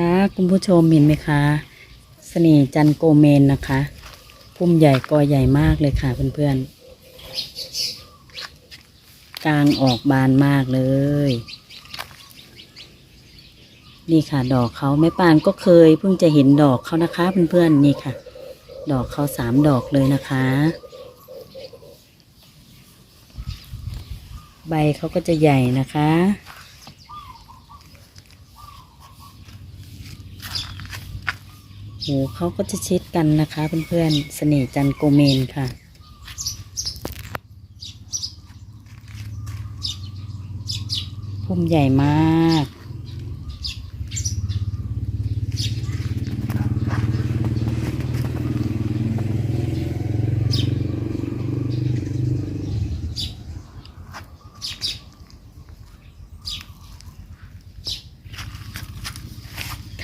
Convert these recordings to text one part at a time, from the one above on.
คะคุณผู้ชมเห็นไหมคะเสน่ห์จันโกเมนนะคะพุ่มใหญ่กอใหญ่มากเลยค่ะเพื่อนๆกลางออกบานมากเลย นี่ค่ะ ดอกเขาแม่ปานก็เคยเพิ่งจะเห็นดอกเขานะคะเพื่อนๆนี่ค่ะ ดอกเขาสามดอกเลยนะคะ ใบเขาก็จะใหญ่นะคะ หูเขาก็จะชิดกันนะคะเพื่อนๆเสน่ห์จันโกเมนค่ะ พุ่มใหญ่มาก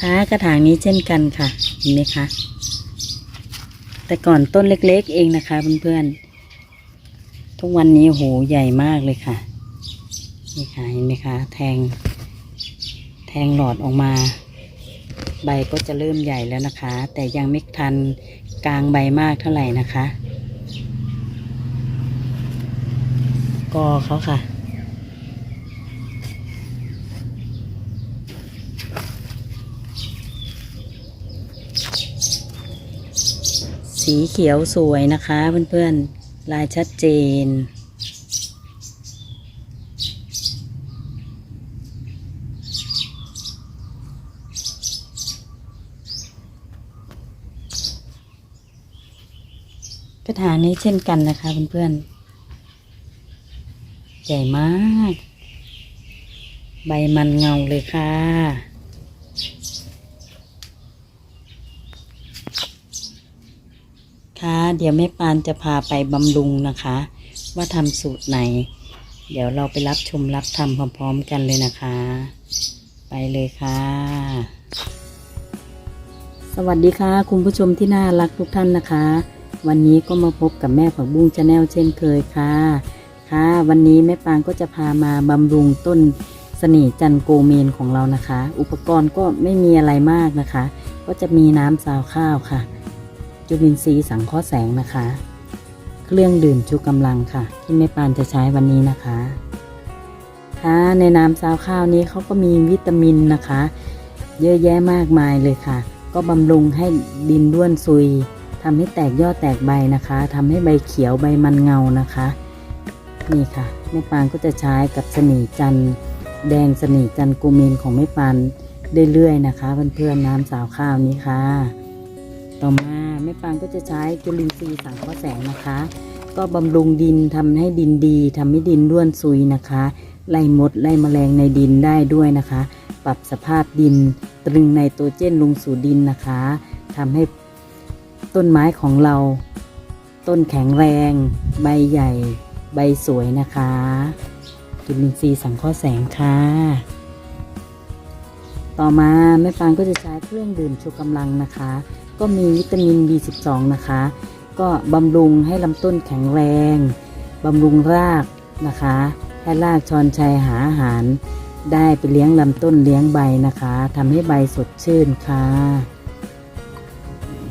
ค่ะกระถางนี้เช่นกันค่ะเห็นไหมคะแต่ก่อนต้นเล็กๆเองนะคะเพื่อนๆทุกวันนี้โหใหญ่มากเลยค่ะนี่ค่ะเห็นไหมคะ แทง แทงหลอดออกมา ใบก็จะเริ่มใหญ่แล้วนะคะ แต่ยังไม่ทันกลางใบมากเท่าไหร่นะคะ กอเขาค่ะ สีเขียวสวยนะคะเพื่อนๆ ลายชัดเจน กระถางนี้เช่นกันนะคะเพื่อนๆ ใหญ่มาก ใบมันเงาเลยค่ะ ค่ะ เดี๋ยวแม่ปานจะพาไปบำรุงนะคะ ว่าทำสูตรไหน เดี๋ยวเราไปรับชมรับทำพร้อมๆกันเลยนะคะ ไปเลยค่ะ สวัสดีค่ะ คุณผู้ชมที่น่ารักทุกท่านนะคะ วันนี้ก็มาพบกับแม่ผักบุ้งชาแนลเช่นเคยค่ะ ค่ะ วันนี้แม่ปานก็จะพามาบำรุงต้นสน่ห์จันโกเมนของเรานะคะ อุปกรณ์ก็ไม่มีอะไรมากนะคะ ก็จะมีน้ำซาวข้าวค่ะ จุลินทรีย์สังเคราะห์แสงนะคะ เครื่องดื่มชูกำลังค่ะ ที่แม่ปานจะใช้วันนี้นะคะ ค่ะในน้ำซาวข้าวนี้เขาก็มีวิตามินนะคะ เยอะแยะมากมายเลยค่ะ ก็บำรุงให้ดินด้วนซุยทำให้แตกยอดแตกใบนะคะทำให้ใบเขียวใบมันเงานะคะ นี่ค่ะแม่ปานก็จะใช้กับสนีจันแดงสนีจันกูเมนของแม่ปานเรื่อยๆนะคะ เพื่อนๆน้ำสาวข้าวนี้ค่ะ มาแม่ปานก็จะใช้จุลินทรีย์สังเคราะห์แสงนะคะ ก็บำรุงดินทำให้ดินดีทำให้ดินร่วนซุยนะคะ ไล่มดไล่แมลงในดินได้ด้วยนะคะ ปรับสภาพดิน ตรึงไนโตรเจนลงสู่ดินนะคะทำให้ต้นไม้ของเรา ต้นแข็งแรง ใบใหญ่ ใบสวยนะคะจุลินทรีย์สังเคราะห์แสงค่ะ ต่อมาแม่ปานก็จะใช้เครื่องดื่มชูกำลังนะคะ ก็มีวิตามิน B12 นะคะ ก็บำรุงให้ลำต้นแข็งแรงบำรุงรากนะคะให้รากชอนชัยหาอาหาร ได้ไปเลี้ยงลำต้นเลี้ยงใบนะคะทำให้ใบสดชื่นค่ะ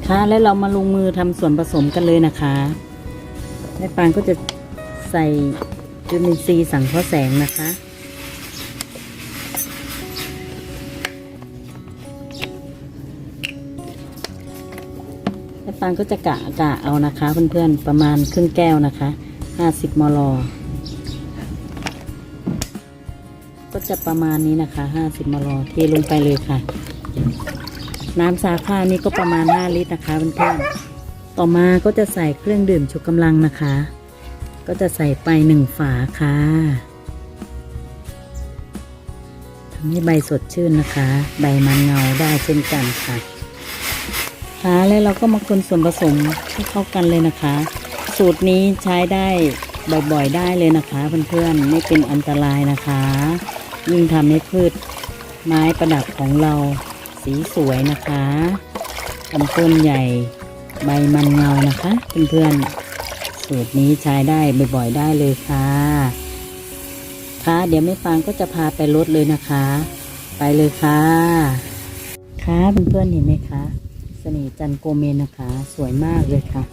ค่ะแล้วเรามาลงมือทำส่วนผสมกันเลยนะคะแม่ปานก็จะใส่จุลินทรีย์สังเคราะห์แสงนะคะ แม่ปานก็จะกะกะเอานะคะเพื่อนๆประมาณครึ่งแก้วนะคะ 50 มล ก็จะประมาณนี้นะคะ 50 มลเทลงไปเลยค่ะ น้ำสาข้านี่ก็ประมาณ 5 ลิตรนะคะเพื่อนๆต่อมาก็จะใส่เครื่องดื่มชูกำลังนะคะ ก็จะใส่ไปหนึ่งฝาค่ะทำให้ใบสดชื่นนะคะ ใบมันเงาได้เช่นกันค่ะ แล้วเราก็มาคนส่วนผสมให้เข้ากันเลยนะคะ สูตรนี้ใช้ได้บ่อยๆได้เลยนะคะเพื่อนๆไม่เป็นอันตรายนะคะ ยิ่งทำให้พืชไม้ประดับของเราสีสวยนะคะลำต้นใหญ่ใบมันเงานะคะเพื่อนๆสูตรนี้ใช้ได้บ่อยๆได้เลยค่ะค่ะเดี๋ยวแม่ฟางก็จะพาไปรดเลยนะคะ ไปเลยค่ะค่ะเพื่อนๆเห็นไหมคะ สน่ห์จันโกเมนนะคะ สวยมากเลยค่ะ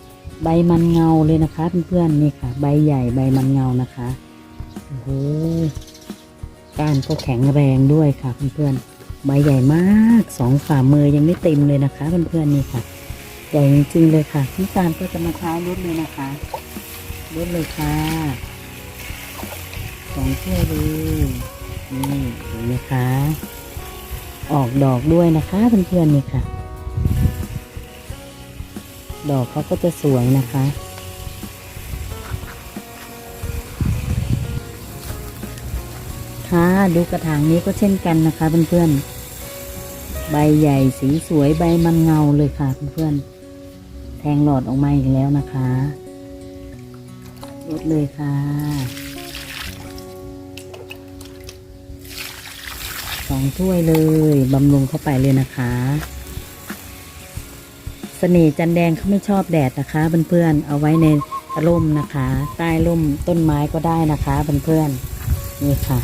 ใบมันเงาเลยนะคะเพื่อนๆนี่ค่ะ ใบใหญ่ใบมันเงานะคะโอ้โหก้านก็แข็งแรงด้วยค่ะเพื่อนๆใบใหญ่มากสองฝ่ามือยังไม่เต็มเลยนะคะเพื่อนๆนี่ค่ะใหญ่จริงๆเลยค่ะพี่การก็จะมาใช้รถเลยนะคะรถเลยค่ะสองถ้วยเลยนี่เห็นไหมคะออกดอกด้วยนะคะเพื่อนๆนี่ค่ะ ดอกเขาก็จะสวยนะคะ ค่ะดูกระถางนี้ก็เช่นกันนะคะเพื่อนๆ ใบใหญ่สีสวยใบมันเงาเลยค่ะเพื่อนๆ แทงหลอดออกมาอีกแล้วนะคะลดเลยค่ะสองถ้วยเลยบำรุงเข้าไปเลยนะคะ สน่ห์จันแดงเขาไม่ชอบแดดนะคะ เพื่อนๆ เอาไว้ในร่มนะคะ ใต้ร่มต้นไม้ก็ได้นะคะเพื่อนๆนี่ค่ะ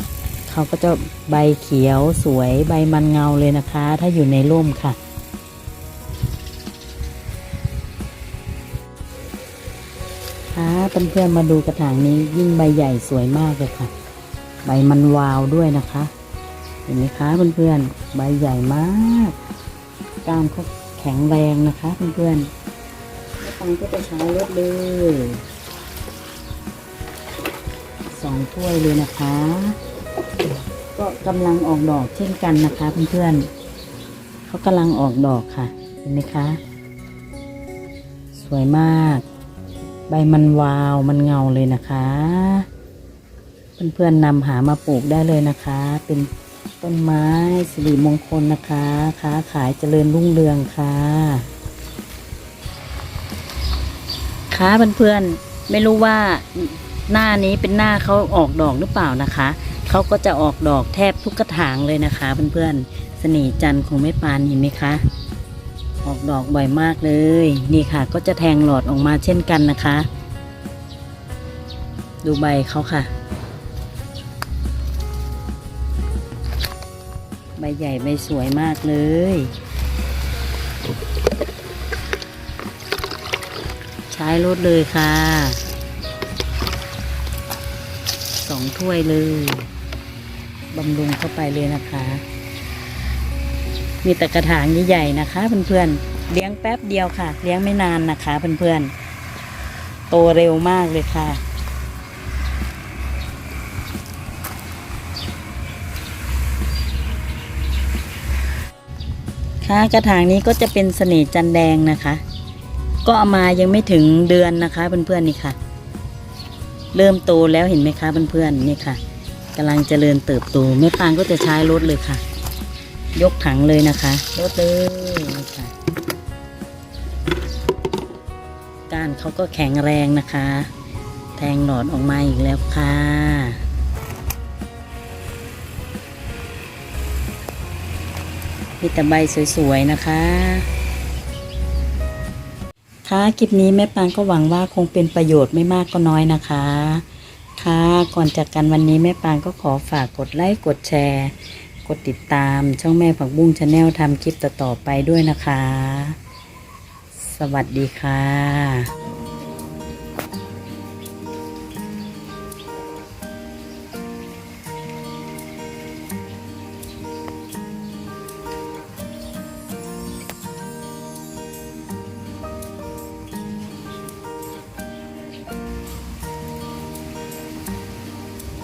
เขาก็จะใบเขียวสวยใบมันเงาเลยนะคะ ถ้าอยู่ในร่มค่ะค่ะเพื่อนๆมาดูกระถางนี้ยิ่งใบใหญ่สวยมากเลยค่ะ ใบมันวาวด้วยนะคะ เห็นไหมคะเพื่อนๆใบใหญ่มากก้านเขา แข็งแรงนะคะเพื่อนๆตังก็จะใช้รถเลยสองถ้วยเลยนะคะ ก็กำลังออกดอกเช่นกันนะคะเพื่อนๆเขากำลังออกดอกค่ะ เห็นไหมคะ สวยมาก ใบมันวาวมันเงาเลยนะคะ เพื่อนๆนำหามาปลูกได้เลยนะคะ เป็น ต้นไม้สิริมงคลนะคะค้าขายเจริญรุ่งเรืองค่ะค่ะเพื่อนๆไม่รู้ว่าหน้านี้เป็นหน้าเขาออกดอกหรือเปล่านะคะเขาก็จะออกดอกแทบทุกกระถางเลยนะคะ เพื่อนๆสน่จันทร์ของแม่ปานเห็นไหมคะ ออกดอกบ่อยมากเลย นี่ค่ะ ก็จะแทงหลอดออกมาเช่นกันนะคะ ดูใบเขาค่ะ ใบใหญ่ใบสวยมากเลย ใช้รถเลยค่ะสองถ้วยเลยบำรุงเข้าไปเลยนะคะ มีแต่กระถางใหญ่ๆนะคะเพื่อนๆเลี้ยงแป๊บเดียวค่ะ เลี้ยงไม่นานนะคะเพื่อนๆโตเร็วมากเลยค่ะ คะ กระถางนี้ก็จะเป็นเสน่ห์จันแดงนะคะ ก็เอามายังไม่ถึงเดือนนะคะเพื่อนๆนี่ค่ะ เริ่มโตแล้วเห็นไหมคะเพื่อนๆนี่ค่ะกำลังเจริญเติบโตแม่ปางก็จะใช้รถเลยค่ะ ยกถังเลยนะคะรถเลยนี่ค่ะก้านเขาก็แข็งแรงนะคะ แทงหลอดออกมาอีกแล้วค่ะ มีแต่ใบสวยๆนะคะค่ะคลิปนี้แม่ปางก็หวังว่าคงเป็นประโยชน์ไม่มากก็น้อยนะคะ ค่ะก่อนจากกันวันนี้แม่ปางก็ขอฝากกดไลค์กดแชร์ กดติดตามช่องแม่ผักบุ้งชาแนลทำคลิปต่อๆไปด้วยนะคะ สวัสดีค่ะ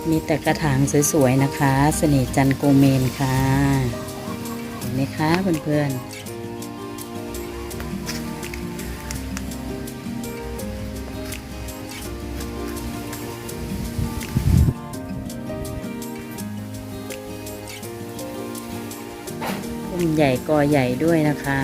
มีแต่กระถางสวยๆนะคะ เสน่จันโกเมนค่ะ เห็นไหมคะเพื่อนๆพุ่มใหญ่กอใหญ่ด้วยนะคะ